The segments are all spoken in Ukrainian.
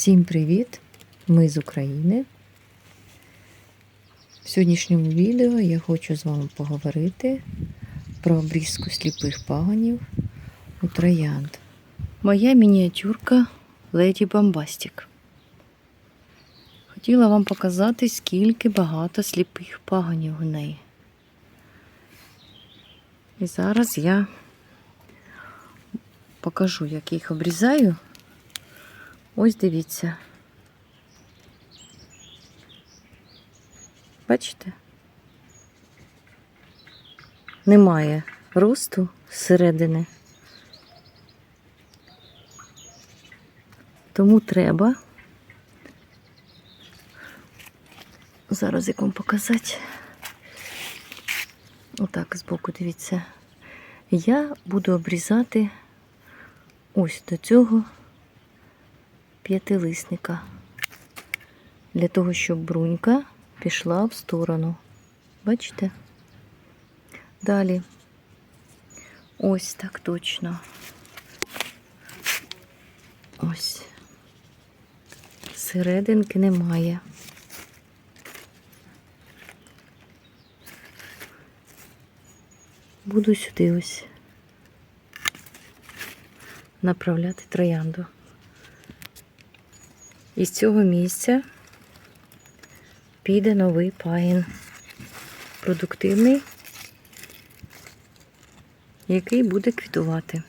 Всім привіт! Ми з України. В сьогоднішньому відео я хочу з вами поговорити про обрізку сліпих пагонів у троянд. Моя мініатюрка Леді Бомбастик. Хотіла вам показати, скільки багато сліпих пагонів у неї. І зараз я покажу, як їх обрізаю. Ось дивіться. Бачите? Немає росту зсередини. Тому треба. Зараз як вам показати. Отак збоку дивіться. Я буду обрізати ось до цього п'ятилисника. Для того, щоб брунька пішла в сторону. Бачите? Далі. Ось так точно. Ось. Серединки немає. Буду сюди ось направляти троянду. Із цього місця піде новий пагін. Продуктивний, який буде квітувати.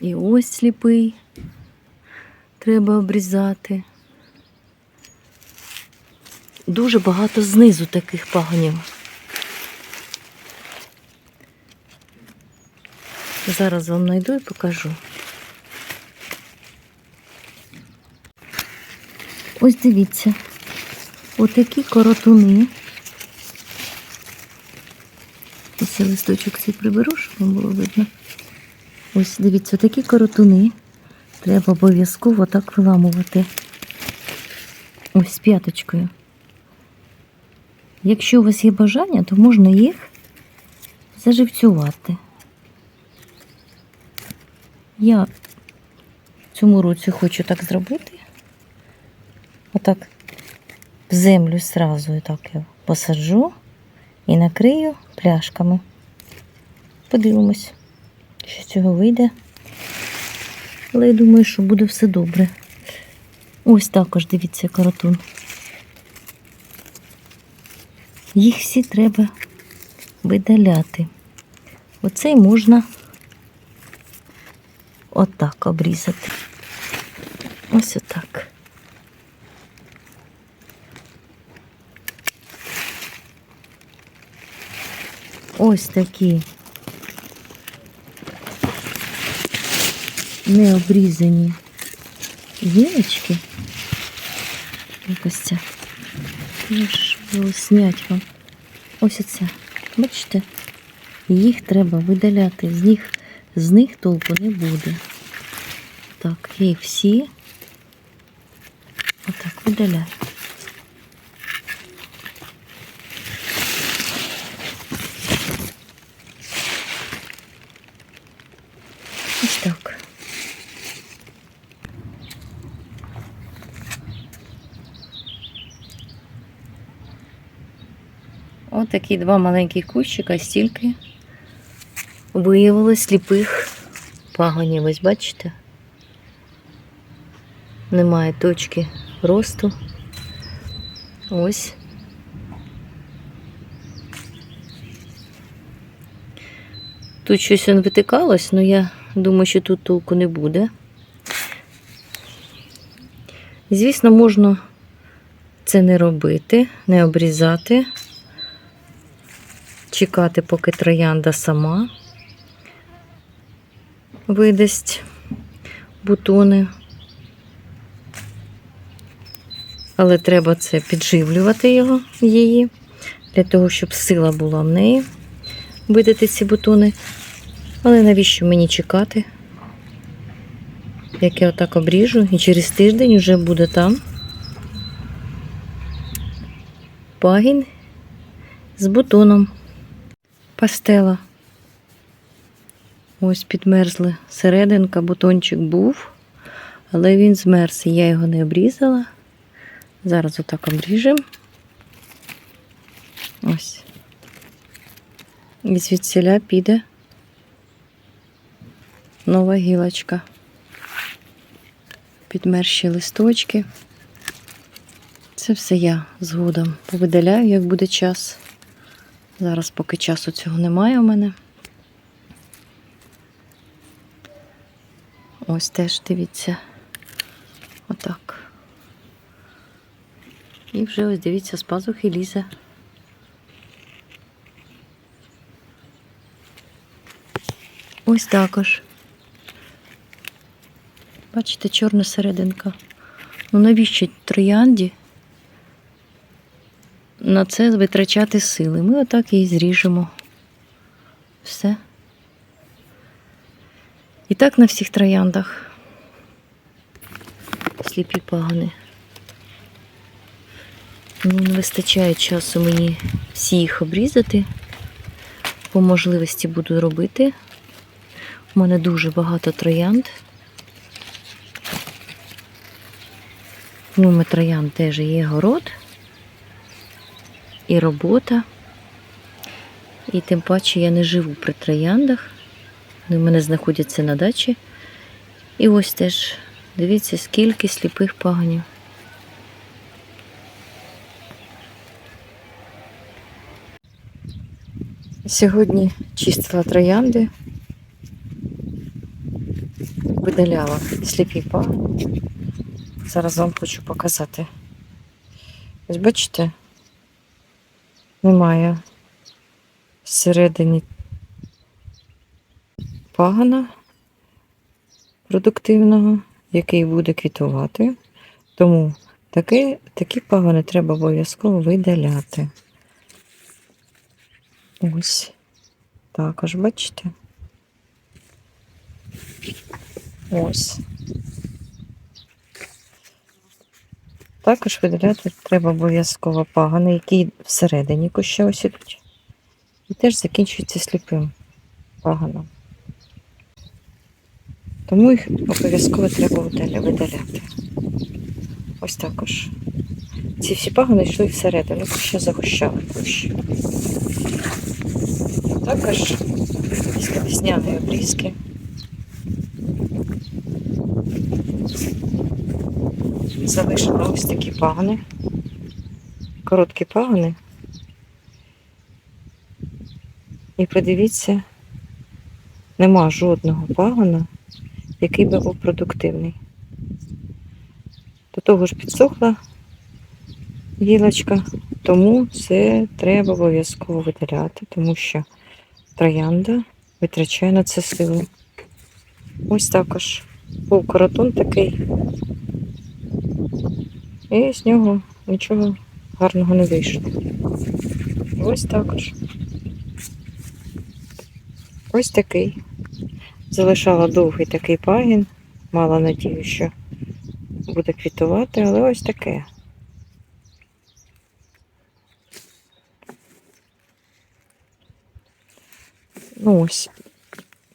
І ось сліпий треба обрізати. Дуже багато знизу таких пагонів. Зараз вам знайду і покажу. Ось дивіться, отакі коротуни. Ось я листочок цей приберу, щоб вам було видно. Ось дивіться, такі коротуни. Треба обов'язково так виламувати. Ось з п'яточкою. Якщо у вас є бажання, то можна їх заживцювати. Я в цьому році хочу так зробити. Отак в землю сразу так я посаджу і накрию пляшками. Подивимось, що з цього вийде. Але я думаю, що буде все добре. Ось також дивіться каратун. Їх всі треба видаляти. Оцей можна отак обрізати. Ось отак. Ось такі необрізані гілочки. Якось було снять вам. Ось оця. Бачите? Їх треба видаляти. З них, з них толку не буде. Так, я всі отак видаляю. Ось так. Ось такі два маленькі кущика, стільки виявилось сліпих пагонів. Ось бачите? Немає точки росту. Ось. Тут щось витикалось, але я думаю, що тут толку не буде. Звісно, можна це не робити, не обрізати, чекати, поки троянда сама видасть бутони. Але треба це підживлювати його, її, для того, щоб сила була в неї видати ці бутони. Але навіщо мені чекати? Як я отак обріжу, і через тиждень вже буде там пагін з бутоном пастела. Ось підмерзли серединка, бутончик був, але він змерз, я його не обрізала. Зараз отак обріжемо. Ось. І звідсіля піде нова гілочка. Підмерші листочки. Це все я згодом повидаляю, як буде час. Зараз поки часу цього немає у мене. Ось теж дивіться. Отак. І вже ось дивіться, з пазухи лізе. Ось також. Бачите, чорна серединка. Ну навіщо троянді на це витрачати сили? Ми отак її зріжемо. Все. І так на всіх трояндах. Сліпі пагани. Ну, не вистачає часу мені всі їх обрізати. По можливості буду робити. У мене дуже багато троянд. У троянд теж є город і робота. І тим паче я не живу при трояндах. Вони в мене знаходяться на дачі. І ось теж дивіться, скільки сліпих паганів. Сьогодні чистила троянди, видаляла сліпі пагони. Зараз вам хочу показати. Ось бачите, немає всередині пагана продуктивного, який буде квітувати. Тому такі, такі пагони треба обов'язково видаляти. Ось. Також, бачите? Ось. Також видаляти треба обов'язково пагани, які всередині куща ось. І теж закінчуються сліпим паганом. Тому їх обов'язково треба видаляти. Ось також. Ці всі пагани йшли всередину, куща загущали кущ. Також після весняної обрізки залишимо ось такі пагани, короткі пагани. І подивіться, нема жодного пагона, який би був продуктивний. До того ж підсохла гілочка, тому це треба обов'язково видаляти, тому що троянда витрачає на це силу. Ось також був коротун такий, і з нього нічого гарного не вийшло. Ось також. Ось такий. Залишала довгий такий пагін. Мала надію, що буде квітувати, але ось таке. Ну ось,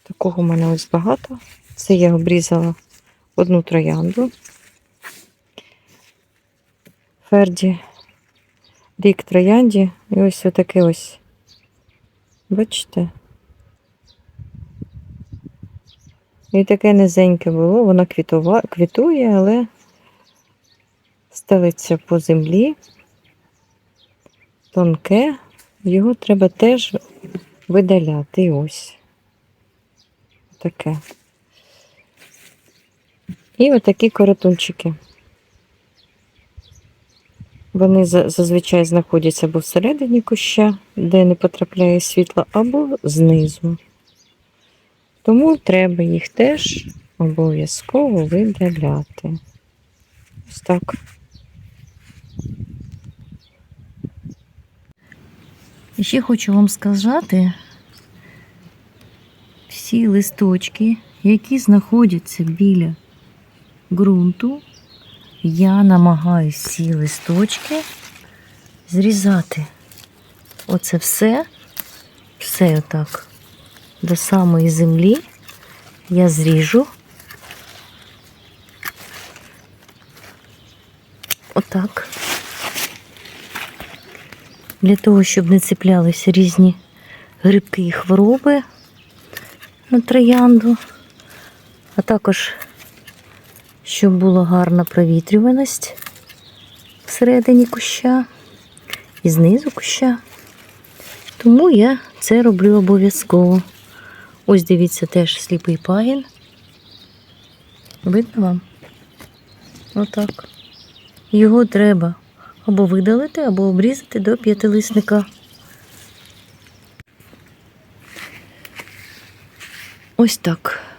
такого в мене ось багато. Це я обрізала одну троянду. Ферді рік троянді. І ось отаке ось. Бачите? І таке низеньке було, воно квітува, квітує, але стелиться по землі. Тонке, його треба теж видаляти. І ось. Таке. І отакі коротунчики. Вони зазвичай знаходяться або всередині куща, де не потрапляє світло, або знизу. Тому треба їх теж обов'язково видаляти. Ось так. Ще хочу вам сказати, всі листочки, які знаходяться біля ґрунту, я намагаюся всі листочки зрізати. Оце все, все отак, до самої землі, я зріжу. Отак. Для того, щоб не цеплялися різні грибки і хвороби на троянду, а також щоб була гарна провітрюваність всередині куща і знизу куща. Тому я це роблю обов'язково. Ось дивіться теж сліпий пагін. Видно вам? Отак. Його треба або видалити, або обрізати до п'ятилисника. Ось так.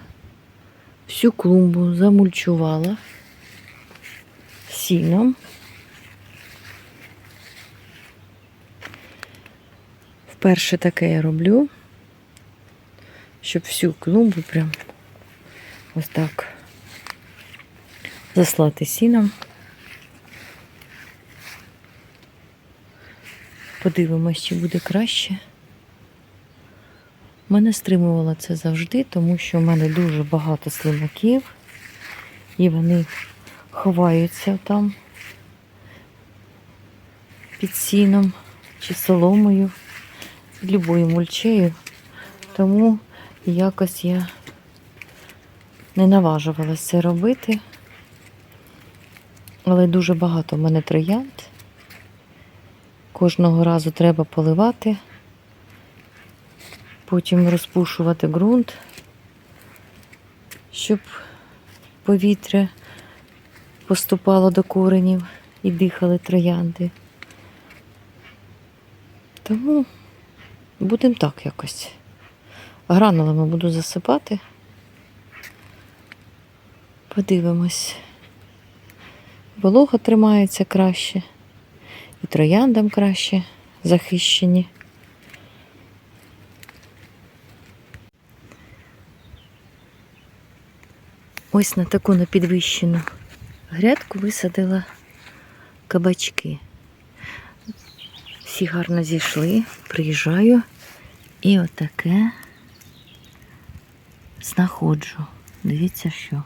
Всю клумбу замульчувала сіном. Вперше таке я роблю, щоб всю клумбу прям ось так заслати сіном. Подивимось, чи буде краще. Мене стримувало це завжди, тому що в мене дуже багато слимаків, і вони ховаються там під сіном чи соломою, любою мульчею. Тому якось я не наважувалася це робити. Але дуже багато в мене троянд. Кожного разу треба поливати, потім розпушувати ґрунт, щоб повітря поступало до коренів і дихали троянди. Тому будемо так якось. Гранулами буду засипати. Подивимось. Волога тримається краще і трояндам краще захищені. Ось на таку на підвищену грядку висадила кабачки. Всі гарно зійшли, приїжджаю і отаке знаходжу. Дивіться, що.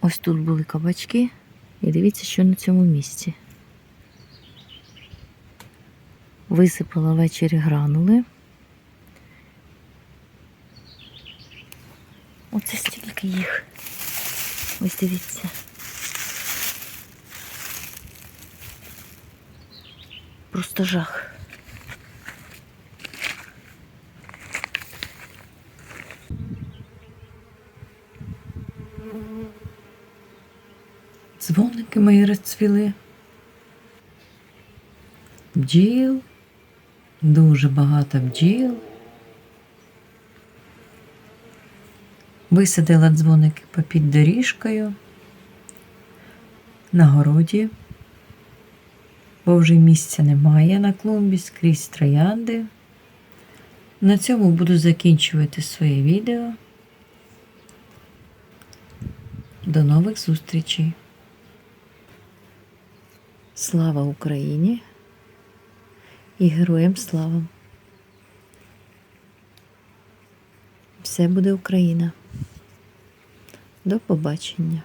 Ось тут були кабачки. І дивіться, що на цьому місці. Висипала ввечері гранули. Їх. Ось дивіться. Просто жах. Дзвоники мої розцвіли. Бджіл, дуже багато бджіл. Висадила дзвоники попід доріжкою на городі, бо вже місця немає на клумбі скрізь троянди. На цьому буду закінчувати своє відео. До нових зустрічей! Слава Україні і героям слава. Все буде Україна. До побачення.